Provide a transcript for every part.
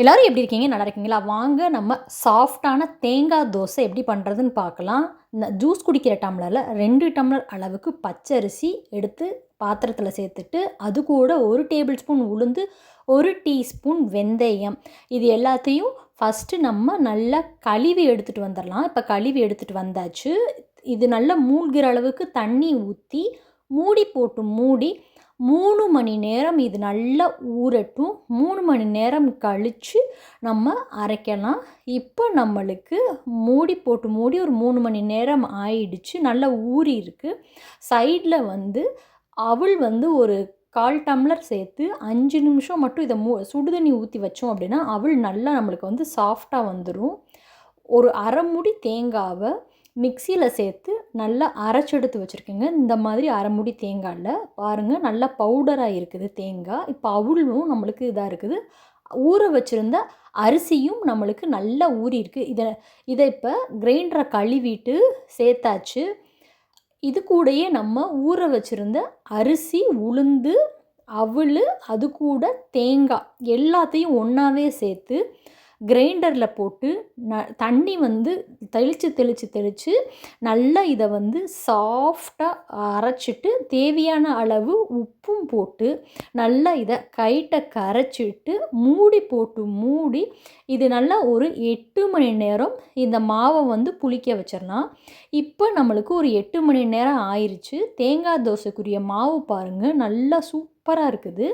எல்லோரும் எப்படி இருக்கீங்க? நல்லா இருக்கீங்களா? வாங்க நம்ம சாஃப்டான தேங்காய் தோசை எப்படி பண்ணுறதுன்னு பார்க்கலாம். இந்த ஜூஸ் குடிக்கிற டம்ளரில் ரெண்டு டம்ளர் அளவுக்கு பச்சரிசி எடுத்து பாத்திரத்தில் சேர்த்துட்டு அது கூட ஒரு டேபிள் ஸ்பூன் உளுந்து ஒரு டீஸ்பூன் வெந்தயம். இது எல்லாத்தையும் ஃபஸ்ட்டு நம்ம நல்லா கழுவி எடுத்துகிட்டு வந்துடலாம். இப்போ கழுவி எடுத்துகிட்டு வந்தாச்சு. இது நல்லா மூழ்கிற அளவுக்கு தண்ணி ஊற்றி மூடி போட்டு மூடி மூணு மணி நேரம் இது நல்லா ஊறட்டும். மூணு மணி நேரம் கழித்து நம்ம அரைக்கலாம். இப்போ நம்மளுக்கு மூடி போட்டு மூடி ஒரு மூணு மணி நேரம் ஆயிடுச்சு. நல்லா ஊறி இருக்குது சைடில் வந்து அவள் வந்து ஒரு கால் டம்ளர் சேர்த்து அஞ்சு நிமிஷம் மட்டும் இதை மூ சுடுதண்ணி ஊற்றி வச்சோம் அப்படின்னா அவள் நல்லா நம்மளுக்கு வந்து சாஃப்டாக வந்துடும் ஒரு அரை முடி தேங்காவை மிக்சியில் சேர்த்து நல்லா அரைச்செடுத்து வச்சுருக்கேங்க. இந்த மாதிரி அரைமுடி தேங்காயில் பாருங்கள் நல்லா பவுடராக இருக்குது தேங்காய். இப்போ அவுளும் நம்மளுக்கு இதாக இருக்குது. ஊற வச்சுருந்த அரிசியும் நம்மளுக்கு நல்லா ஊறி இருக்குது இதை இதை இப்போ கிரைண்டரை கழுவிட்டு சேர்த்தாச்சு. இது கூடயே நம்ம ஊற வச்சுருந்த அரிசி உளுந்து அவள் அது கூட தேங்காய் எல்லாத்தையும் ஒன்றாவே சேர்த்து கிரைண்டரில் போட்டு ந தண்ணி வந்து தெளித்து தெளித்து தெளித்து நல்லா இதை வந்து சாஃப்டாக அரைச்சிட்டு தேவையான அளவு உப்பும் போட்டு நல்லா இதை கைட்டை கரைச்சிட்டு மூடி போட்டு மூடி இது நல்லா ஒரு எட்டு மணி நேரம் இந்த மாவை வந்து புளிக்க வச்சிடலாம் இப்போ நம்மளுக்கு ஒரு எட்டு மணி நேரம் ஆயிடுச்சு தேங்காய் தோசைக்குரிய மாவு பாருங்கள் நல்லா சூப்பராக இருக்குது.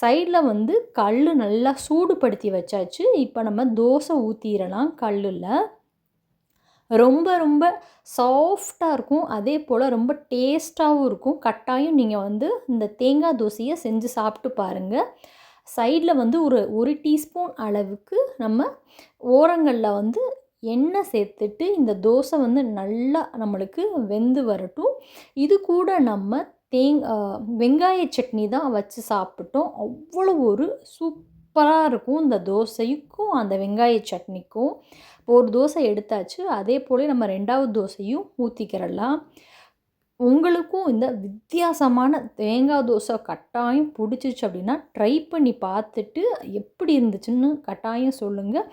சைடில் வந்து கல் நல்லா சூடுபடுத்தி வச்சாச்சு. இப்போ நம்ம தோசை ஊற்றிடலாம் கல்லில். ரொம்ப ரொம்ப சாஃப்டாக இருக்கும். அதே போல் ரொம்ப டேஸ்ட்டாகவும் இருக்கும். கட்டாயம் நீங்கள் வந்து இந்த தேங்காய் தோசையை செஞ்சு சாப்பிட்டு பாருங்கள் சைடில் வந்து ஒரு ஒரு டீஸ்பூன் அளவுக்கு நம்ம ஓரங்களில் வந்து எண்ணெய் சேர்த்துட்டு இந்த தோசை வந்து நல்லா நம்மளுக்கு வெந்து வரட்டும். இது கூட நம்ம தேங் வெங்காய சட்னி தான் வச்சு சாப்பிட்டோம். அவ்வளோ ஒரு சூப்பராக இருக்கும் இந்த தோசைக்கும் அந்த வெங்காய சட்னிக்கும். ஒரு தோசை எடுத்தாச்சு அதே போல் நம்ம ரெண்டாவது தோசையும் ஊற்றிக்கிறலாம் உங்களுக்கும் இந்த வித்தியாசமான தேங்காய் தோசை கட்டாயம் பிடிச்சிச்சு அப்படின்னா ட்ரை பண்ணி பார்த்துட்டு எப்படி இருந்துச்சுன்னு கட்டாயம் சொல்லுங்கள்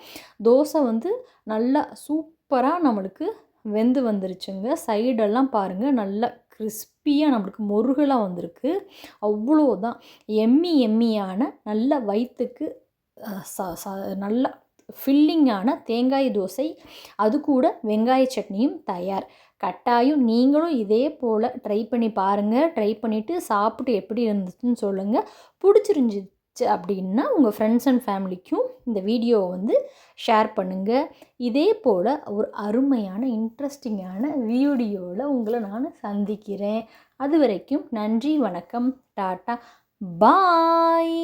தோசை வந்து நல்லா சூப்பராக நம்மளுக்கு வெந்து வந்துருச்சுங்க. சைடெல்லாம் பாருங்கள் நல்லா கிறிஸ்பியாக நம்மளுக்கு முருகலாக வந்திருக்கு. அவ்வளோதான் எம்மி எம்மியான நல்ல வயிற்றுக்கு ச ச நல்ல ஃபில்லிங்கான தேங்காய் தோசை அது கூட வெங்காய சட்னியும் தயார். கட்டாயம் நீங்களும் இதே போல் ட்ரை பண்ணி பாருங்கள் ட்ரை பண்ணிவிட்டு சாப்பிட்டு எப்படி இருந்துச்சுன்னு சொல்லுங்கள் பிடிச்சிருந்துச்சி அப்படின்னா உங்கள் ஃப்ரெண்ட்ஸ் அண்ட் ஃபேமிலிக்கும் இந்த வீடியோவை வந்து ஷேர் பண்ணுங்கள் இதே போல் ஒரு அருமையான இன்ட்ரெஸ்டிங்கான வீடியோவில் உங்களை நான் சந்திக்கிறேன். அது வரைக்கும் நன்றி வணக்கம் டாட்டா பாய்!